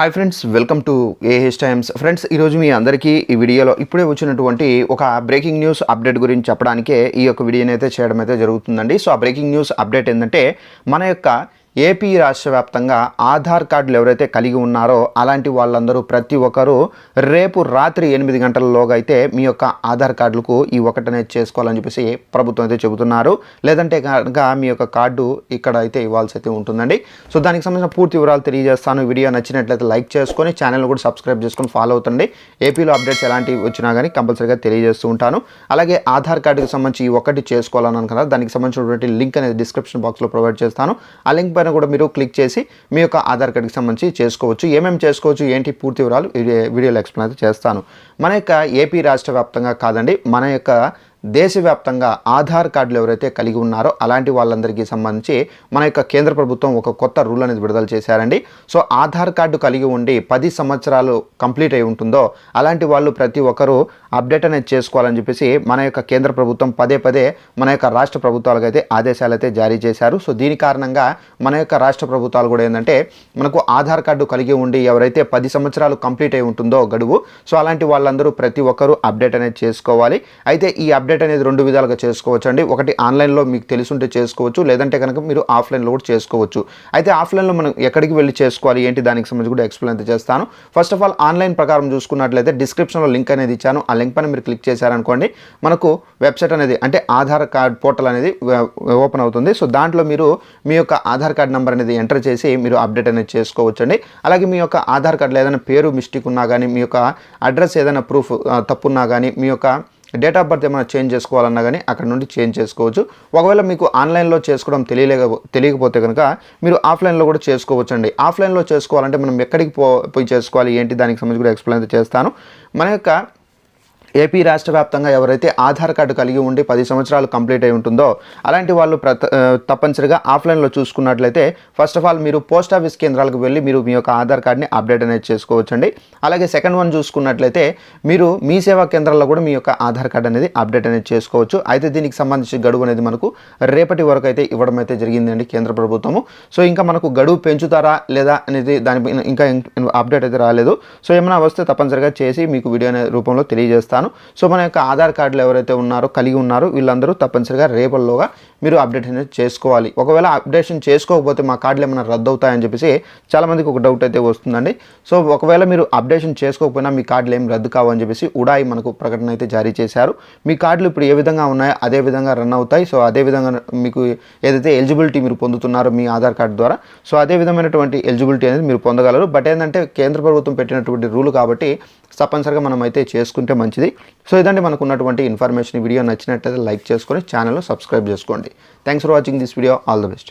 Hi friends welcome to A H times. Friends ఈరోజు మీ అందరికీ ఈ వీడియోలో ఇప్పుడే వచ్చినటువంటి ఒక బ్రేకింగ్ న్యూస్ అప్డేట్ గురించి చెప్పడానికే ఈ యొక్క వీడియోని అయితే చేయడం అయితే జరుగుతుందండి. సో ఆ బ్రేకింగ్ న్యూస్ అప్డేట్ ఏంటంటే మన యొక్క ఏపీ రాష్ట్ర వ్యాప్తంగా ఆధార్ కార్డులు ఎవరైతే కలిగి ఉన్నారో అలాంటి వాళ్ళందరూ ప్రతి ఒక్కరూ రేపు రాత్రి ఎనిమిది గంటలలోగా అయితే మీ యొక్క ఆధార్ కార్డులకు ఈ ఒకటనే చేసుకోవాలని చెప్పేసి ప్రభుత్వం అయితే చెబుతున్నారు. లేదంటే కనుక మీ యొక్క కార్డు ఇక్కడ అయితే ఇవ్వాల్సి అయితే ఉంటుందండి. సో దానికి సంబంధించిన పూర్తి వివరాలు తెలియజేస్తాను. వీడియో నచ్చినట్లయితే లైక్ చేసుకొని ఛానల్ కూడా సబ్స్క్రైబ్ చేసుకొని ఫాలో అవుతుంది ఏపీలో అప్డేట్స్ ఎలాంటివి వచ్చినా కానీ కంపల్సరీగా తెలియజేస్తూ ఉంటాను. అలాగే ఆధార్ కార్డుకి సంబంధించి ఈ ఒకటి చేసుకోవాలని అనుకున్నారు దానికి సంబంధించినటువంటి లింక్ అనేది డిస్క్రిప్షన్ బాక్స్లో ప్రొవైడ్ చేస్తాను. ఆ లింక్ పైన కూడా మీరు క్లిక్ చేసి మీ యొక్క ఆధార్ కార్డుకి సంబంధించి చేసుకోవచ్చు. ఏమేమి చేసుకోవచ్చు? ఏంటి పూర్తి వివరాలు వీడియోలో ఎక్స్ప్లెయిన్ అయితే చేస్తాను. మన యొక్క ఏపీ రాష్ట్ర వ్యాప్తంగా కాదండి మన యొక్క దేశవ్యాప్తంగా ఆధార్ కార్డులు ఎవరైతే కలిగి ఉన్నారో అలాంటి వాళ్ళందరికీ సంబంధించి మన యొక్క కేంద్ర ప్రభుత్వం ఒక కొత్త రూల్ అనేది విడుదల చేశారండి. సో ఆధార్ కార్డు కలిగి ఉండి పది సంవత్సరాలు కంప్లీట్ అయి ఉంటుందో అలాంటి వాళ్ళు ప్రతి ఒక్కరూ అప్డేట్ అనేది చేసుకోవాలని చెప్పేసి మన యొక్క కేంద్ర ప్రభుత్వం పదే పదే మన యొక్క రాష్ట్ర ప్రభుత్వాలకు అయితే ఆదేశాలు అయితే జారీ చేశారు. సో దీని కారణంగా మన యొక్క రాష్ట్ర ప్రభుత్వాలు కూడా ఏంటంటే మనకు ఆధార్ కార్డు కలిగి ఉండి ఎవరైతే పది సంవత్సరాలు కంప్లీట్ అయి ఉంటుందో గడువు సో అలాంటి వాళ్ళందరూ ప్రతి ఒక్కరూ అప్డేట్ అనేది చేసుకోవాలి. అయితే ఈ అప్డేట్ అప్డేట్ అనేది రెండు విధాలుగా చేసుకోవచ్చు అండి ఒకటి ఆన్లైన్లో మీకు తెలుసుంటే చేసుకోవచ్చు లేదంటే కనుక మీరు ఆఫ్లైన్లో కూడా చేసుకోవచ్చు. అయితే ఆఫ్లైన్లో మనం ఎక్కడికి వెళ్ళి చేసుకోవాలి ఏంటి దానికి సంబంధించి కూడా ఎక్స్ప్లెయిన్ అయితే చేస్తాను. ఫస్ట్ ఆఫ్ ఆల్ ఆన్లైన్ ప్రకారం చూసుకున్నట్లయితే డిస్క్రిప్షన్లో లింక్ అనేది ఇచ్చాను. ఆ లింక్ పైన మీరు క్లిక్ చేశారనుకోండి మనకు వెబ్సైట్ అనేది అంటే ఆధార్ కార్డ్ పోర్టల్ అనేది ఓపెన్ అవుతుంది. సో దాంట్లో మీరు మీ యొక్క ఆధార్ కార్డ్ నెంబర్ అనేది ఎంటర్ చేసి మీరు అప్డేట్ అనేది చేసుకోవచ్చు అండి అలాగే మీ యొక్క ఆధార్ కార్డులో ఏదైనా పేరు మిస్టేక్ ఉన్నా కానీ మీ యొక్క అడ్రస్ ఏదైనా ప్రూఫ్ తప్పున్నా కానీ మీ యొక్క డేట్ ఆఫ్ బర్త్ ఏమైనా చేంజ్ చేసుకోవాలన్నా కానీ అక్కడ నుండి చేంజ్ చేసుకోవచ్చు. ఒకవేళ మీకు ఆన్లైన్లో చేసుకోవడం తెలియలేక తెలియకపోతే కనుక మీరు ఆఫ్లైన్లో కూడా చేసుకోవచ్చు అండి ఆఫ్లైన్లో చేసుకోవాలంటే మనం ఎక్కడికి పో పోయి చేసుకోవాలి? ఏంటి? దానికి సంబంధించి కూడా ఎక్స్ప్లెయిన్ చేస్తాను. మన యొక్క ఏపీ రాష్ట్ర వ్యాప్తంగా ఎవరైతే ఆధార్ కార్డు కలిగి ఉండి పది సంవత్సరాలు కంప్లీట్ అయి ఉంటుందో అలాంటి వాళ్ళు తప్పనిసరిగా ఆఫ్లైన్లో చూసుకున్నట్లయితే ఫస్ట్ ఆఫ్ ఆల్ మీరు పోస్ట్ ఆఫీస్ కేంద్రాలకు వెళ్ళి మీరు మీ యొక్క ఆధార్ కార్డ్ని అప్డేట్ అనేది చేసుకోవచ్చండి. అలాగే సెకండ్ వన్ చూసుకున్నట్లయితే మీరు మీ సేవా కేంద్రాల్లో కూడా మీ యొక్క ఆధార్ కార్డ్ అనేది అప్డేట్ అనేది చేసుకోవచ్చు. అయితే దీనికి సంబంధించి గడువు అనేది మనకు రేపటి వరకు అయితే ఇవ్వడం అయితే జరిగిందండి కేంద్ర ప్రభుత్వము. సో ఇంకా మనకు గడువు పెంచుతారా లేదా అనేది దానిపై ఇంకా అప్డేట్ అయితే రాలేదు. సో ఏమైనా వస్తే తప్పనిసరిగా చేసి మీకు వీడియో అనే రూపంలో తెలియజేస్తాను. సో మన యొక్క ఆధార్ కార్డులు ఎవరైతే ఉన్నారో కలిగి ఉన్నారో వీళ్ళందరూ తప్పనిసరిగా రేపల్లోగా మీరు అప్డేట్ అనేది చేసుకోవాలి. ఒకవేళ అప్డేషన్ చేసుకోకపోతే మా కార్డులు ఏమైనా రద్దు అవుతాయని చెప్పేసి చాలామందికి ఒక డౌట్ అయితే వస్తుందండి. సో ఒకవేళ మీరు అప్డేషన్ చేసుకోకపోయినా మీ కార్డులు ఏం రద్దు కావు అని చెప్పేసి ఉడాయి మనకు ప్రకటన అయితే జారీ చేశారు. మీ కార్డులు ఇప్పుడు ఏ విధంగా ఉన్నాయో అదే విధంగా రన్ అవుతాయి. సో అదే విధంగా మీకు ఏదైతే ఎలిజిబిలిటీ మీరు పొందుతున్నారో మీ ఆధార్ కార్డు ద్వారా సో అదే విధమైనటువంటి ఎలిజిబిలిటీ అనేది మీరు పొందగలరు. బట్ ఏంటంటే కేంద్ర ప్రభుత్వం పెట్టినటువంటి రూల్ కాబట్టి తప్పనిసరిగా మనం అయితే చేసుకుంటే మంచిది. సో ఇదంటే మనకు ఉన్నటువంటి ఇన్ఫర్మేషన్ వీడియో నచ్చినట్లయితే లైక్ చేసుకొని ఛానల్ సబ్స్క్రైబ్ చేసుకోండి. Thanks for watching this video all the best